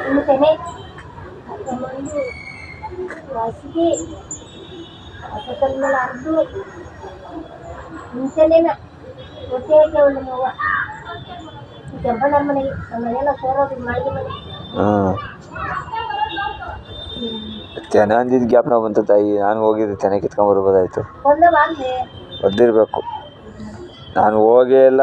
ಇನ್ನು ತೆನೆ ಹಾಕೊಂಡ್ಬಂದು ಹಾಸಿಗೆ ಹಸಕಲ್ ಮೇಲೆ ಅರ್ದು ಮುಂಚೆನೇನ ಹೊಟ್ಟೆ ನಮ್ಮವ್ವ ಕೆಂಪಣ್ಣರ ಮನೆಗೆ ನಮ್ಮ ಮನೆಯೆಲ್ಲ ಸೋರೋದು ಮಾಡಿದ ಮನೆ ತೆನೆ ಅಂದಿದ್ದು ಜ್ಞಾಪನ ಬಂತು ತಾಯಿ. ನಾನು ಹೋಗಿದ್ದೆ ತೆನೆ ಕಿತ್ಕೊಂಬರ್ಬೋದಾಯ್ತು ಒಂದ ಬಾಗ್ಲಿ ಬಂದಿರಬೇಕು. ನಾನು ಹೋಗೇ ಇಲ್ಲ.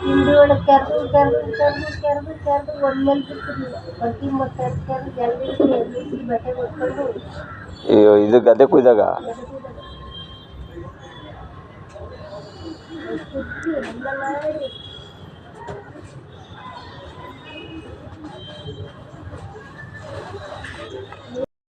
ಹಿಂದುಗಳ ಕರೆದು ಕರೆದು ಕರೆದು ಕರೆದು ಕರೆದು ಒಂದ್ಮೇಲೆ ಬಿಟ್ಟಿರಲಿಲ್ಲ ಬಗ್ಗಿ ಮತ್ತೆ ಕರೆದು ಎಲ್ರಿಗೂ ಎಲ್ರಿಗೂ ಬಟ್ಟೆ ಕೊಟ್ಕೊಂಡು ಅಯ್ಯೋ, ಇದು ಗದ್ದೆ ಕುಯ್ದಾಗ?